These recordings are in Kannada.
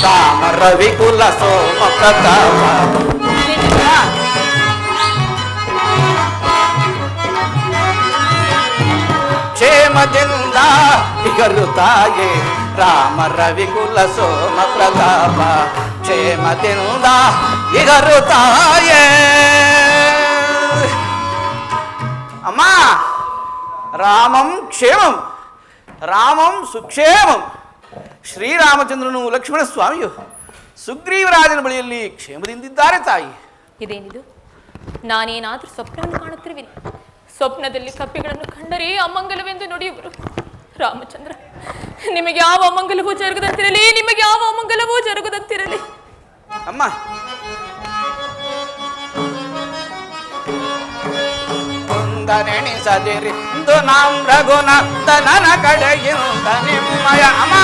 శ్యామ రవి కుల సోమ ప్రతాప. క్షేమ జిందా ఇగరుతాయే రామ రవి కుల సోమ ప్రతాప. క్షేమ జిందా ఇగరుతాయే. అమ్మా రామం క్షేమం రామం సుక్షేమం. ಶ್ರೀರಾಮಚಂದ್ರನು ಲಕ್ಷ್ಮಣ ಸ್ವಾಮಿಯು ಸುಗ್ರೀವರಾಜನ ಬಳಿಯಲ್ಲಿ ಕ್ಷೇಮದಿಂದಿದ್ದಾರೆ ತಾಯಿ. ಇದೇನಿದು? ನಾನೇನಾದ್ರೂ ಸ್ವಪ್ನವನ್ನು ಕಾಣುತ್ತಿರುವಿನಿ. ಸ್ವಪ್ನದಲ್ಲಿ ಕಪ್ಪೆಗಳನ್ನು ಕಂಡರೆ ಅಮಂಗಲವೆಂದು ನುಡಿಯುವರು. ರಾಮಚಂದ್ರ ನಿಮಗೆ ಯಾವ ಅಮಂಗಲವೂ ಜರುಗದಂತಿರಲಿ ನಿಮಗೆ ಯಾವ ಅಮಂಗಲವೂ ಜರುಗದಂತಿರಲಿ. ಅಮ್ಮ ಕುಂದನೆಣಿಸದಿರಿ ಇಂದು ನಾಂ ರಘುನಂದನನ ಕಡೆಯಿಂದ ನಿಮ್ಮಯ ಅಮ್ಮ.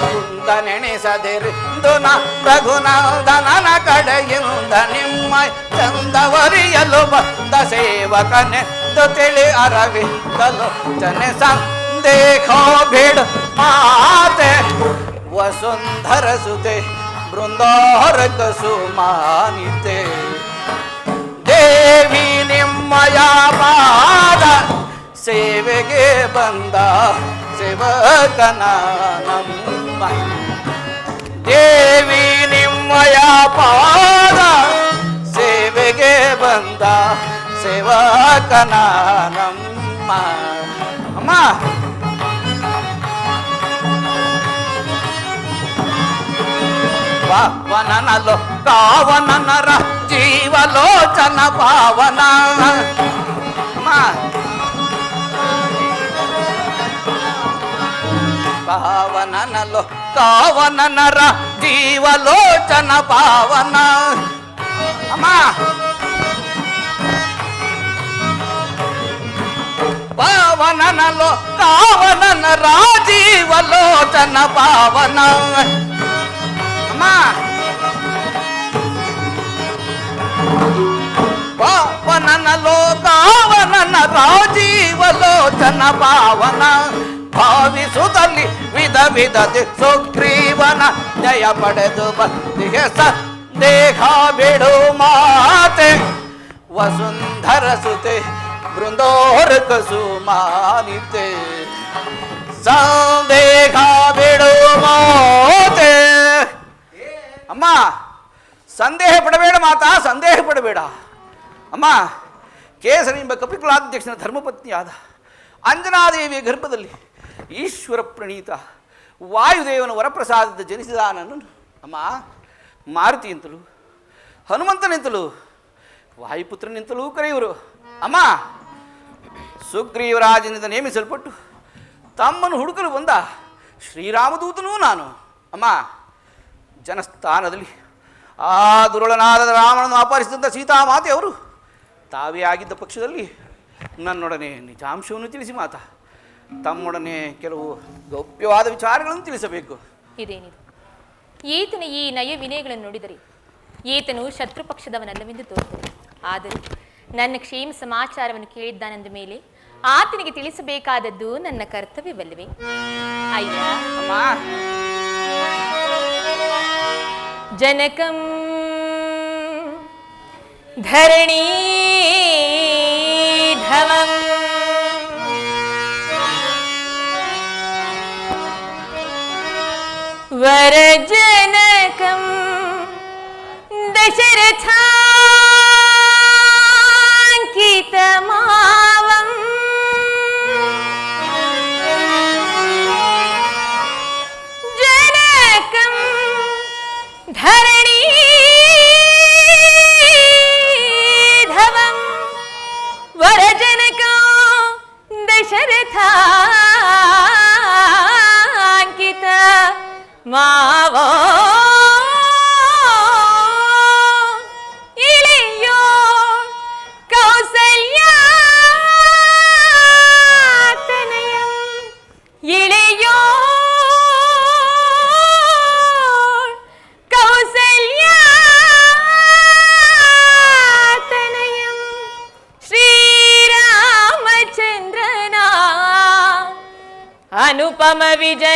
ಕುಂದನೆಣಿಸದಿರಿ ಇಂದು ನಾ ರಘುನಂದನನ ಕಡೆಯಿಂದ ನಿಮ್ಮ ಚಂದವರಿಯಲು ಬಂದ ಸೇವಕನೆ ತಿಳಿ ಅರವಿಂದಲು ಜನೆ ಸಂದೇಹ ಬೇಡ ಮಾತೆ. ವಸುಂಧರ ಸುತೆ ಬೃಂದಾರಕ ಸುಮಾನಿತೆ. ದೇವಿ ನಿಮ್ಮಯ ಪಾದ ಸೇವೆಗೆ ಬಂದ ಸೇವಕನ ನಮ್ಮ. ದೇವಿ ನಿಮ್ಮಯ ಪಾದ ಸೇವೆಗೆ ಬಂದ ಸೇವಕನ ನಮ್ಮ. ಅಮ್ಮ. వననలో కావననర జీవలోచన భావన. భావనలో కావననర జీవలోచన భావన. అమ్మా. భావనలో కావనన రాజీవలోచన భావన. ಪಾವನ ಅಮ್ಮ ಪಾವನನ ಲೋಕಾವನನ ರಾಜೀವಲೋಚನ ಪಾವನ ಭಾವಿಸುದಲ್ಲಿ ವಿಧ ವಿಧದೆ ಸುಗ್ರೀವನ ಜಯ ಪಡೆದು ಬಂದಿಗೆ ಸಂದೇಹ ಬಿಡು ಮಾತೆ ವಸುಂಧರ ಸುತೆ ಬೃಂದೋರಕ ಸುಮಾನಿತೆ ಸಂದೇಹ ಬಿಡು ಮಾತೆ ಅಮ್ಮ ಸಂದೇಹ ಪಡಬೇಡ ಮಾತಾ ಸಂದೇಹ ಪಡಬೇಡ ಅಮ್ಮ ಕೇಸರಿ ಎಂಬ ಕಪಿಕುಲಾಧ್ಯಕ್ಷನ ಧರ್ಮಪತ್ನಿಯಾದ ಅಂಜನಾದೇವಿಯ ಗರ್ಭದಲ್ಲಿ ಈಶ್ವರ ಪ್ರಣೀತ ವಾಯುದೇವನ ವರಪ್ರಸಾದದ ಜನಿಸಿದ ನನ್ನನ್ನು ಅಮ್ಮ ಮಾರುತಿ ಅಂತಲೂ ಹನುಮಂತನಿಂತಲೂ, ವಾಯುಪುತ್ರನಿಂತಲೂ ಕರೆಯುವರು. ಅಮ್ಮ, ಸುಗ್ರೀವರಾಜನಿಂದ ನೇಮಿಸಲ್ಪಟ್ಟು ತಮ್ಮನ್ನು ಹುಡುಕಲು ಬಂದ ಶ್ರೀರಾಮದೂತನೂ ನಾನು. ಅಮ್ಮ ಜನಸ್ಥಾನದಲ್ಲಿ. ಆ ದುರುಳನಾದ ರಾಮನನ್ನು ಅಪಹರಿಸಿದಂಥ ಸೀತಾಮಾತೆಯವರು ತಾವೇ ಆಗಿದ್ದ ಪಕ್ಷದಲ್ಲಿ ನನ್ನೊಡನೆ ನಿಜಾಂಶವನ್ನು ತಿಳಿಸಿ ಮಾತಾ. ತಮ್ಮೊಡನೆ ಕೆಲವು ಗೌಪ್ಯವಾದ ವಿಚಾರಗಳನ್ನು ತಿಳಿಸಬೇಕು. ಇದೇನಿದು? ಈತನ ಈ ನಯ ವಿನಯಗಳನ್ನು ನೋಡಿದರೆ ಈತನು ಶತ್ರು ಪಕ್ಷದವನಲ್ಲವೆಂದು ತೋರುತ್ತದೆ. ಆದರೂ ನನ್ನ ಕ್ಷೇಮ ಸಮಾಚಾರವನ್ನು ಕೇಳಿದ್ದಾನೆಂದ ಮೇಲೆ ಆತನಿಗೆ ತಿಳಿಸಬೇಕಾದದ್ದು ನನ್ನ ಕರ್ತವ್ಯವಲ್ಲವೇ? ಅಯ್ಯ. जनकं धरणी धवम्। वरजनकं दशरथाङ्कितमा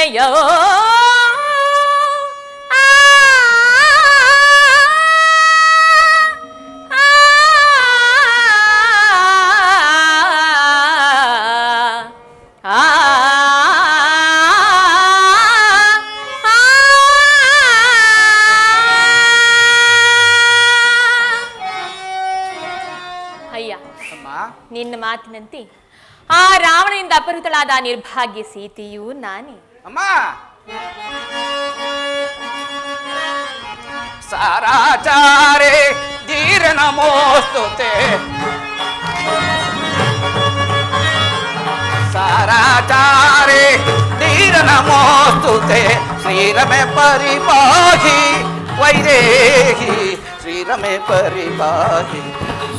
ವಿಜಯ ಅಯ್ಯ ಅಮ್ಮ ನಿನ್ನ ಮಾತಿನಂತೆ ಆ ರಾವಣನಿಂದ ಅಪಹೃತಳಾದ ಆ ನಿರ್ಭಾಗ್ಯ ಸೀತೆಯೂ ನಾನೇ ಅಮ್ಮ ಸಾರಾಚಾರೆ ಧೀರ ನಮೋಸ್ತುತೆ ಸಾರಾಚಾರೆ ಧೀರ ನಮೋಸ್ತುತೆ ಶ್ರೀರಮೆ ಪರಿಪಾಹಿ ವೈದೇಹಿ ಶ್ರೀರಮೆ ಪರಿಪಾಹಿ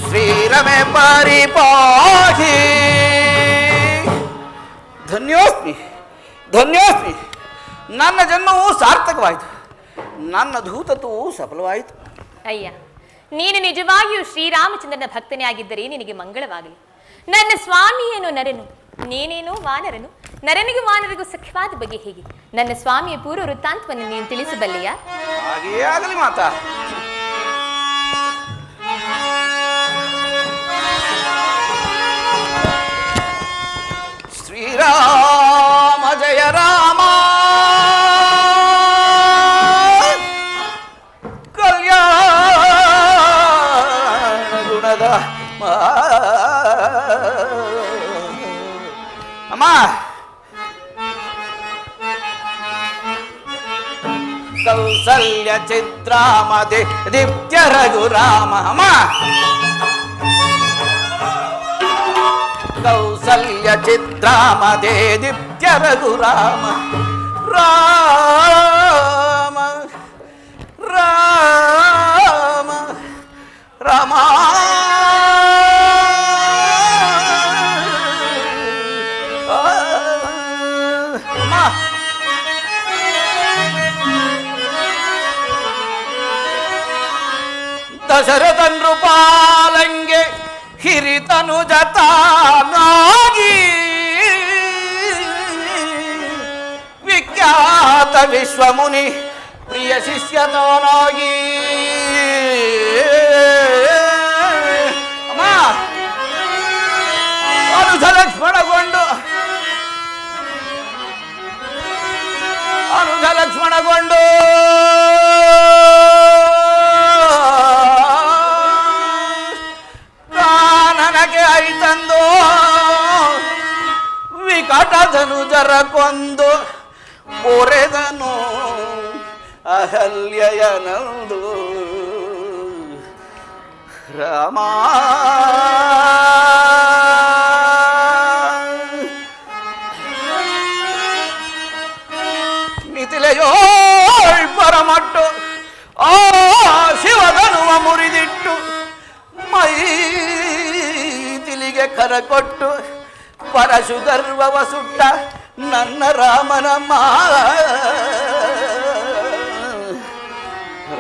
ಶ್ರೀರಮೆ ಪರಿಪಾಹಿ ಧನ್ಯೋಸ್ಮಿ ಧನ್ಯೋಸ್ಮಿ. ನನ್ನ ಜನ್ಮವು ಸಾರ್ಥಕವಾಯಿತು. ನನ್ನ ಧೂತತ್ವವು ಸಫಲವಾಯಿತು. ಅಯ್ಯ ನೀನು ನಿಜವಾಗಿಯೂ ಶ್ರೀರಾಮಚಂದ್ರನ ಭಕ್ತನೇ ಆಗಿದ್ದರೆ ನಿನಗೆ ಮಂಗಳವಾಗಲಿ. ನನ್ನ ಸ್ವಾಮಿಯೇನು ನರನು ನೀನೇನೋ ವಾನರನು? ನರನಿಗೂ ವಾನರಿಗೂ ಸಖ್ಯವಾದ ಬಗ್ಗೆ ಹೇಗೆ? ನನ್ನ ಸ್ವಾಮಿಯ ಪೂರ್ವ ವೃತ್ತಾಂತವನ್ನು ನೀನು ತಿಳಿಸಬಲ್ಲೆಯಾ? ಹಾಗೆಯೇ ಆಗಲಿ ಮಾತಾ. అమ్మా. కౌసల్య చిత్రామది దిత్య రఘురామ అమ్మా. కౌసల్య చిత్రామదే దిత్య రఘురామ. రామ రామ రామా. ದಶರಥ ನೃಪಾಲಂಗೆ ಹಿರಿತನು ಜತಾನಾಗಿ ವಿಖ್ಯಾತ ವಿಶ್ವಮುನಿ ಪ್ರಿಯ ಶಿಷ್ಯತನಾಗಿ ಅಮ್ಮ ಅನುಜ ಲಕ್ಷ್ಮಣಗೊಂಡು ವಿಕಟದನು ಜರ ಕೊಂದು ಪೊರೆದನು ಅಹಲ್ಯಯನಂದು ರಾಮ. ಮಿಥಿಲೆಯೋಳ್ ಪರಮಟ್ಟು ಆ ಶಿವಧನುವ ಮುರಿದಿಟ್ಟು ಮೈ ತಿಲಿಗೆ ಕರ ಕೊಟ್ಟು ಪರಶು ಗರ್ವವ ಸುಟ್ಟ ನನ್ನ ರಾಮನ ಮಾ.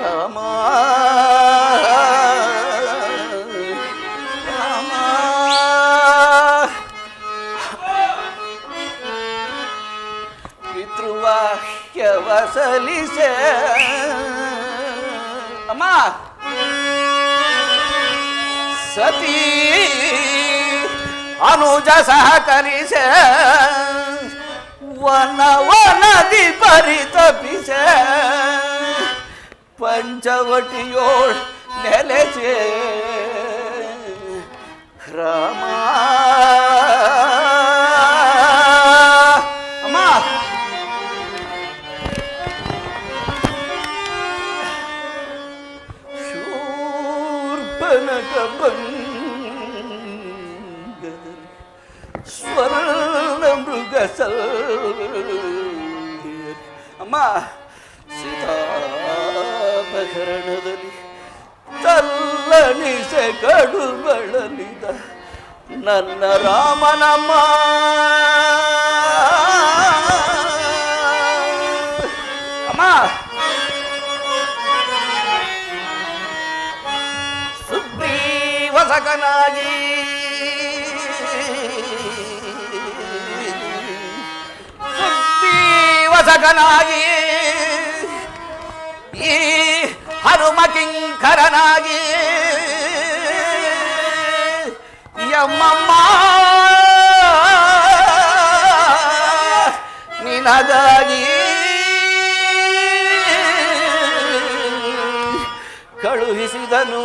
ರಾಮ. ಪಿತೃವಾಕ್ಯವ ಸಲಿಸೆ ಅಮ್ಮ. ಸತೀ અનુજ સહકરી છે. વન વનદી પરિત પીછે પંચવટીઓ નેલે છે. રમા. શૂર્પનક બંધ ಮೃಗ ಅಮ್ಮ ಸೀತಾಪಹರಣದಲ್ಲಿ ತಲ್ಲನಿಸೆ ಕಡು ಬಳಲಿದ ನನ್ನ ರಾಮನಮ್ಮ ಅಮ್ಮ ಸುಗ್ರೀವಸಕನಾಗಿ ರಕ್ಷಕನಾಗಿ ಈ ಹನುಮ ಕಿಂಕರನಾಗಿ ಯಮ್ಮಮ್ಮ ನಿನಗಾಗಿ ಕಳುಹಿಸಿದನು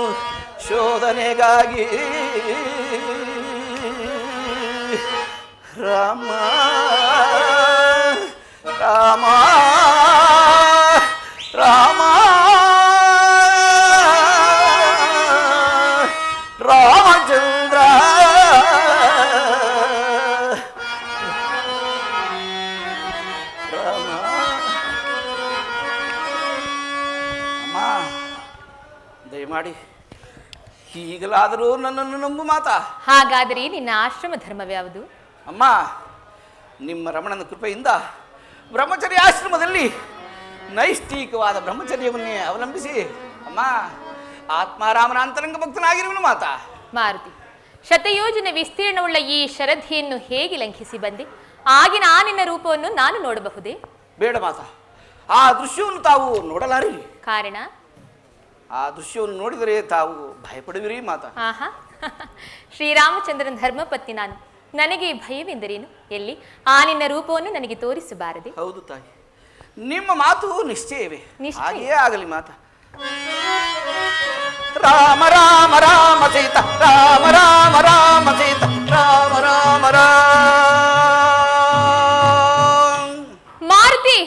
ಶೋಧನೆಗಾಗಿ. ರಾಮ. ರಾಮ ರಾಮ. ರಾಮಚಂದ್ರ. ರಾಮ. ಅಮ್ಮ ದಯಮಾಡಿ ಈಗಲಾದರೂ ನನ್ನನ್ನು ನಂಬು ಮಾತಾ? ಹಾಗಾದರೆ ನಿನ್ನ ಆಶ್ರಮ ಧರ್ಮವ್ಯಾವುದು? ಅಮ್ಮ ನಿಮ್ಮ ರಮಣನ ಕೃಪೆಯಿಂದ ಬ್ರಹ್ಮಚರ್ಯ ಆಶ್ರಮದಲ್ಲಿ ನೈಷ್ಠಿಕವಾದ ಬ್ರಹ್ಮಚರ್ಯವನ್ನೇ ಅವಲಂಬಿಸಿ ಅಮ್ಮ ಆತ್ಮಾರಾಮನ ಅಂತರಂಗ ಭಕ್ತನಾಗಿರುವನು ಮಾತಾ. ಮಾರುತಿ ಶತಯೋಜನೆ ವಿಸ್ತೀರ್ಣವುಳ್ಳ ಈ ಶರಧಿಯನ್ನು ಹೇಗೆ ಲಂಘಿಸಿ ಬಂದೆ? ಆಗಿನ ಆ ನಿನ್ನ ರೂಪವನ್ನು ನಾನು ನೋಡಬಹುದೇ? ಬೇಡ ಮಾತಾ ಆ ದೃಶ್ಯವನ್ನು ತಾವು ನೋಡಲಾರಿ. ಕಾರಣ? ಆ ದೃಶ್ಯವನ್ನು ನೋಡಿದರೆ ತಾವು ಭಯಪಡುವಿರಿ ಮಾತಾ. ಆಹಾ ಶ್ರೀರಾಮಚಂದ್ರನ ಧರ್ಮಪತ್ನಿ ನಾನು. ನನಗೆ ಭಯವೆಂದರೇನು? ಎಲ್ಲಿ? ಆ ನಿನ್ನ ರೂಪವನ್ನು ನನಗೆ ತೋರಿಸಬಾರದೆ. ಹೌದು ತಾಯಿ. ನಿಮ್ಮ ಮಾತು ನಿಶ್ಚಯವೇ. ನಿಶ್ಚಯ. ಹಾಗೆಯೇ ಆಗಲಿ ಮಾತ. ರಾಮ ರಾಮ ರಾಮ ಸೀತ. ರಾಮ ರಾಮ ರಾಮ ಸೀತ. ರಾಮ ರಾಮ ರಾಮ. ಮಾರುತಿ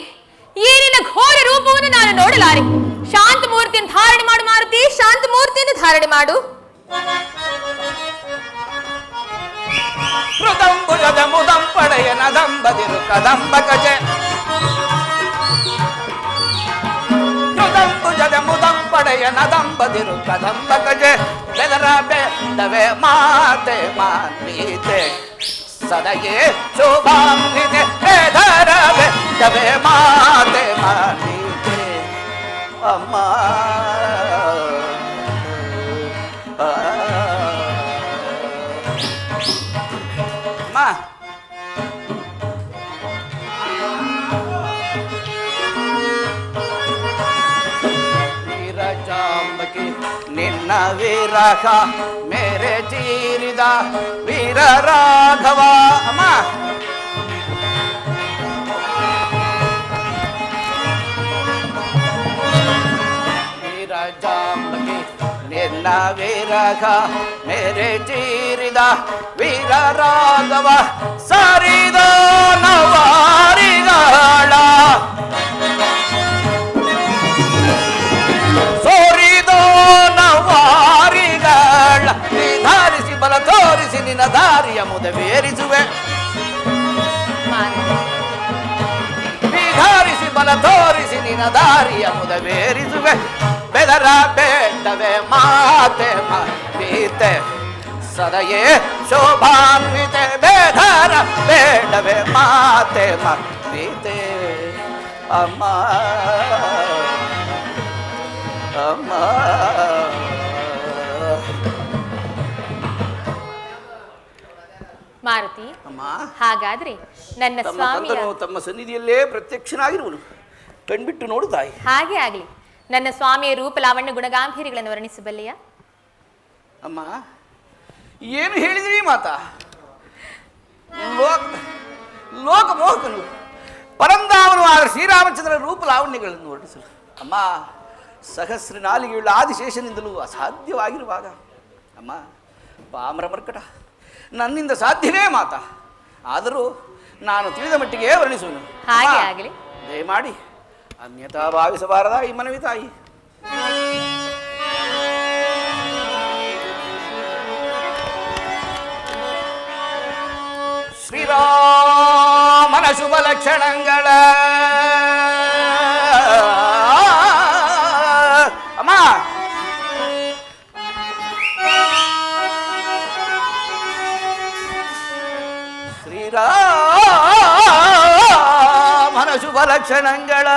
ಈ ನಿನ್ನ ಘೋರ ರೂಪವನ್ನು ನಾನು ನೋಡಲಾರೆ. ಶಾಂತ ಮೂರ್ತಿಯನ್ನು ಧಾರಣೆ ಮಾಡು ಮಾರುತಿ ಶಾಂತ ಮೂರ್ತಿಯನ್ನು ಧಾರಣೆ ಮಾಡು. ಮೃದಂಬುಜದ ಮುದಂ ಪಡೆಯ ನದಂಬದಿರು ಕದಂಬ ಗಜೆ ಮೃದಂಬುಜದ ಮುದಂ ಪಡೆಯ ನದಂಬದಿರು ಕದಂಬ ಗಜೆ ಬೆದರ ಬೆದವೆ ಮಾತೆ ಮಾನ್ವೀತೆ ಸದಯೇ ಶೋಭಾನ್ವಿತೆ ಬೆದರ ಬೆದವೆ ಮಾತೆ ಮಾನ್ವೀತೆ ಅಮ್ಮ ಅಮ್ಮ வீரகா மேரே ஜீரிதா வீர ராகவா அம்மா. வீரஜாம்பகி நின்ன வீரகா மேரே ஜீரிதா வீர ராகவா சரிதான ನಿನ್ನ ದಾರಿಯ ಮುದವೇರಿಸುವೆ ನಿಧಾರಿಸಿ ಬಲ ತೋರಿಸಿ ನಿನ್ನ ದಾರಿಯ ಮುದವೇರಿಸುವೆ ಬೆದರ ಬೇಡವೆ ಮಾತೆ ಮೀತೆ ಸದಯೇ ಶೋಭಾನ್ವಿತೆ ಬೇದರ ಬೇಡವೆ ಮಾತೆ ಮೀತೆ ಅಮ್ಮ ಅಮ್ಮ. ಮಾರುತಿ. ಅಮ್ಮ. ಹಾಗಾದ್ರೆ ನನ್ನ ತಮ್ಮ ತಂದನು ತಮ್ಮ ಸನ್ನಿಧಿಯಲ್ಲೇ ಪ್ರತ್ಯಕ್ಷನಾಗಿರುವನು. ಕಣ್ಬಿಟ್ಟು ನೋಡು ತಾಯಿ. ಹಾಗೆ ಆಗಲಿ. ನನ್ನ ಸ್ವಾಮಿಯ ರೂಪ ಲಾವಣ್ಯ ಗುಣಗಾಂಭೀರ್ಯಗಳನ್ನು ವರ್ಣಿಸಬಲ್ಲೆಯಾ? ಅಮ್ಮ ಏನು ಹೇಳಿದ್ರಿ ಮಾತಾ? ಲೋಕ ಲೋಕಮೋಹಕನು. ಪರಂಧಾಮನು ಆದ ಶ್ರೀರಾಮಚಂದ್ರ ರೂಪ ಲಾವಣ್ಯಗಳನ್ನು ವರ್ಣಿಸಲು. ಅಮ್ಮ ಸಹಸ್ರ ನಾಲಿಗೆಯುಳ್ಳ ಆದಿಶೇಷನಿಂದಲೂ ಅಸಾಧ್ಯವಾಗಿರುವಾಗ. ಅಮ್ಮ ಪಾಮರ ಮರ್ಕಟ. ನನ್ನಿಂದ ಸಾಧ್ಯವೇ ಮಾತ. ಆದರೂ ನಾನು ತಿಳಿದ ಮಟ್ಟಿಗೆ ವರ್ಣಿಸುವನು. ಹಾಗೆ ಆಗಲಿ. ದಯಮಾಡಿ ಅನ್ಯತಾ ಭಾವಿಸಬಾರದ ಈ ಮನವಿ ತಾಯಿ. ಶ್ರೀರಾಮನ ಶುಭ ಲಕ್ಷಣಗಳ ಶುಭ ಲಕ್ಷಣಗಳ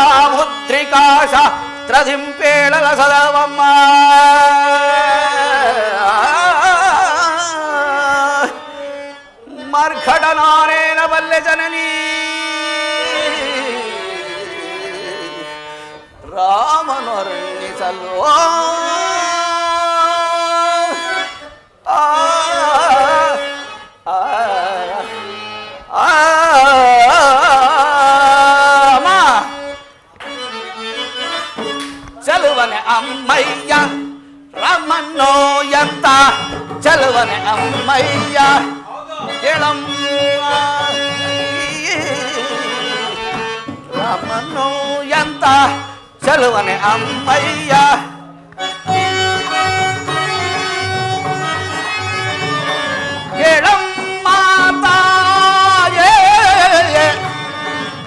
ಸಾಮುದ್ರಿಕಾಶ ತ್ರದಿಂಪೇಳಲ ಸದವಮ್ಮ ಮರ್ಖಡ ನಾನೇನ ಬಲ್ಲೆ ಜನನಿ ರಾಮನೊರ್ಣಿಸಲು అమ్మయ్యా ఎళమ్మ ఎంత చలువని అమ్మయ్య?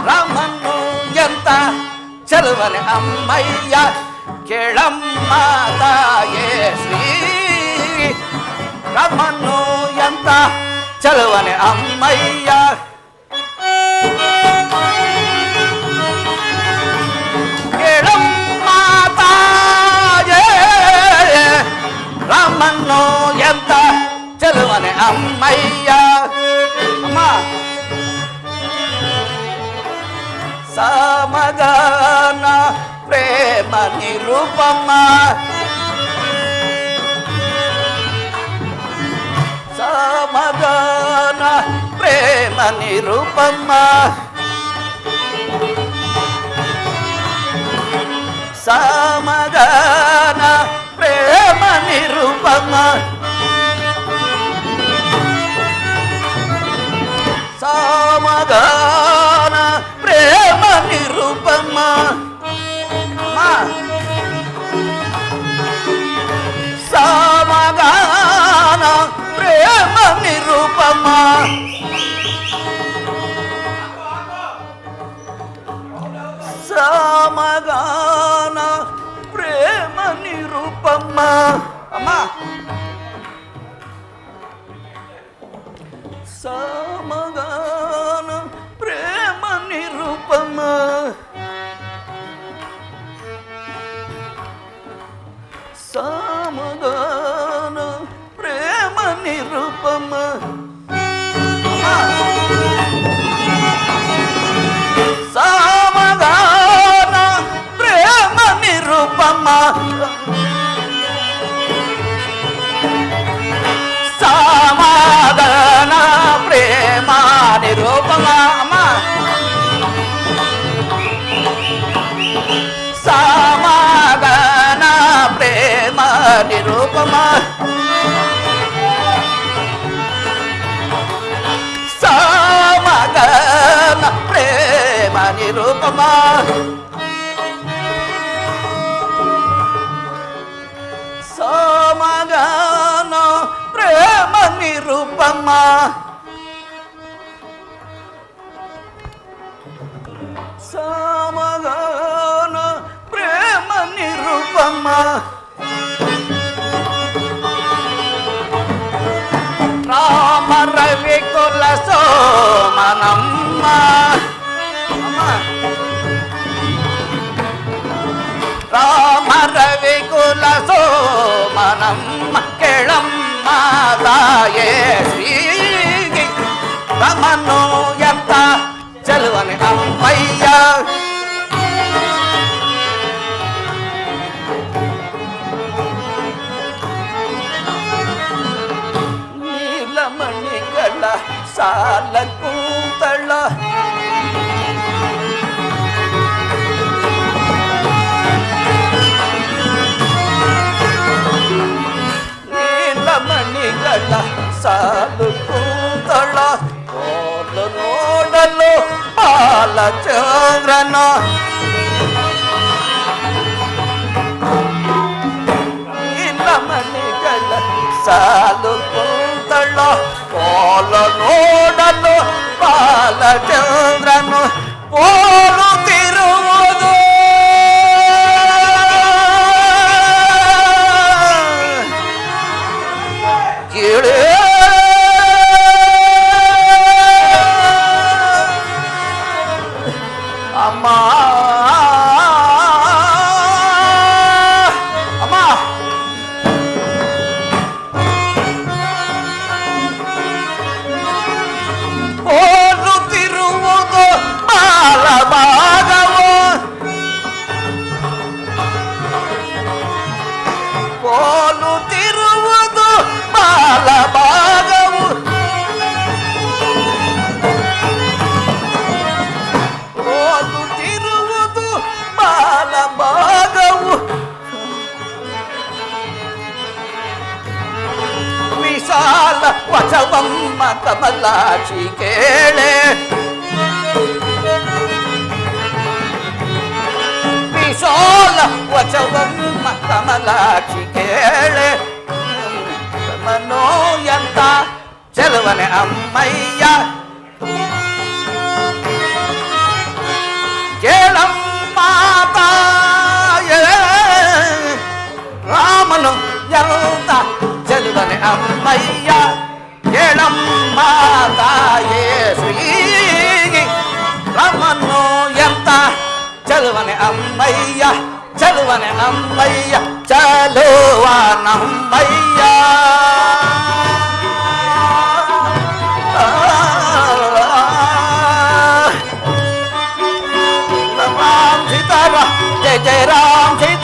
రమను అమ్మయ్య? కిళమ్మ తాయే శ్రీ రమను అంత చలవని అమ్మయ్య. రమ్మన్నో ఎంత చలవని అమ్మయ్య. అమ్మా. సమగన ప్రేమ నిరూపమ్మ సమగాన ప్రేమ నిరుపమ్మ. సా రావమ్మా సామగాన ప్రేమ నిరూపమ్మ. అమ్మా. సా నిరూపమా సామగన ప్రేమ నిరూపమా? సామగన ప్రేమ నిరూపమా? మనమ్మ రామ రవి కుల సో మనమ్మ కెళమ్మ తాయే పాల చోరణ ಕಮಲಾಕ್ಷಿ ಕೇಳೆ ವಿಶಾಲ ವಚವಮ್ಮ ಕಮಲಾಕ್ಷಿ ಕೇಳೆ ಮನೋ ಎಂತ ಚೆಲುವನೆ ಅಮ್ಮಯ್ಯ ಕೇಳಮ್ಮ ತಾಯೇ ರಾಮನು ಎಂತ ಚೆಲುವನೆ ಅಮ್ಮಯ್ಯ అమ్మయ్య చలువని నమ్మయ్య చలువా నమ్మయ్య. జయ జయ రామ్ జయ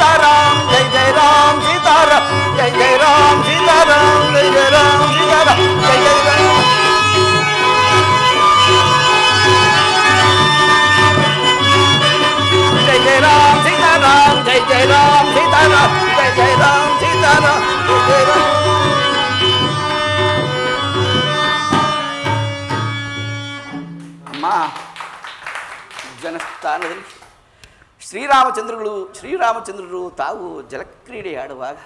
ಅಮ್ಮ ಜನಸ್ಥಾನದಲ್ಲಿ ಶ್ರೀರಾಮಚಂದ್ರಗಳು ಶ್ರೀರಾಮಚಂದ್ರರು ತಾವು ಜಲಕ್ರೀಡೆ ಆಡುವಾಗ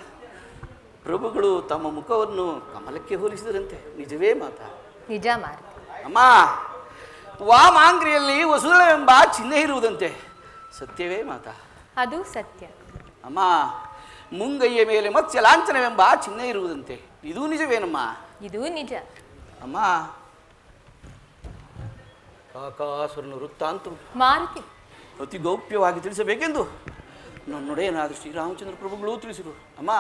ಪ್ರಭುಗಳು ತಮ್ಮ ಮುಖವನ್ನು ಕಮಲಕ್ಕೆ ಹೋಲಿಸಿದರಂತೆ. ನಿಜವೇ ಮಾತಾ? ನಿಜ ಅಮ್ಮ ವಾಮಾಂಗ್ರಿಯಲ್ಲಿ ವಸುಧಳೆಂಬ ಚಿಹ್ನೆ ಇರುವುದಂತೆ. ಸತ್ಯವೇ ಮಾತ? ಅದು ಸತ್ಯ. ಅಮ್ಮ ಮುಂಗೈಯ ಮೇಲೆ ಮತ್ಸ್ಯ ಲಾಂಛನವೆಂಬ ಚಿಹ್ನೆ ಇರುವುದಂತೆ. ಇದು ನಿಜವೇನಮ್ಮ? ಇದು ನಿಜ. ಅಮ್ಮ. ಕಾಕಾಸುರನ ವೃತ್ತಾಂತ. ಮಾರುತಿ. ಅತಿ ಗೌಪ್ಯವಾಗಿ ತಿಳಿಸಬೇಕೆಂದು. ನನ್ನೊಡೆಯನಾದ ಶ್ರೀರಾಮಚಂದ್ರ ಪ್ರಭುಗಳು ತಿಳಿಸಿರು. ಅಮ್ಮ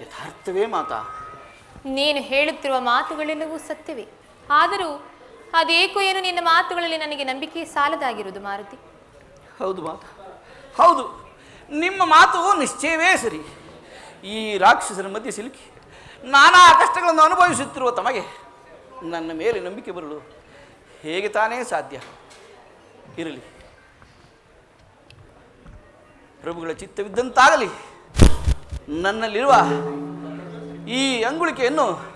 ಯಥಾರ್ಥವೇ ಮಾತಾ. ನೀನು ಹೇಳುತ್ತಿರುವ ಮಾತುಗಳೆಲ್ಲವೂ ಸತ್ಯವೇ. ಆದರೂ ಅದೇಕೋ ಏನು ನಿನ್ನ ಮಾತುಗಳಲ್ಲಿ ನನಗೆ ನಂಬಿಕೆ ಸಾಲದಾಗಿರುವುದು ಮಾರುತಿ. ಹೌದು ಮಾತಾ. ಹೌದು. ನಿಮ್ಮ ಮಾತು ನಿಶ್ಚಯವೇ ಸರಿ. ಈ ರಾಕ್ಷಸರ ಮಧ್ಯೆ ಸಿಲುಕಿ ನಾನಾ ಕಷ್ಟಗಳನ್ನು ಅನುಭವಿಸುತ್ತಿರುವ ತಮಗೆ ನನ್ನ ಮೇಲೆ ನಂಬಿಕೆ ಬರಲು ಹೇಗೆ ತಾನೇ ಸಾಧ್ಯ? ಇರಲಿ. ಪ್ರಭುಗಳ ಚಿತ್ತವಿದ್ದಂತಾಗಲಿ ನನ್ನಲ್ಲಿರುವ ಈ ಅಂಗುಳಿಕೆಯನ್ನು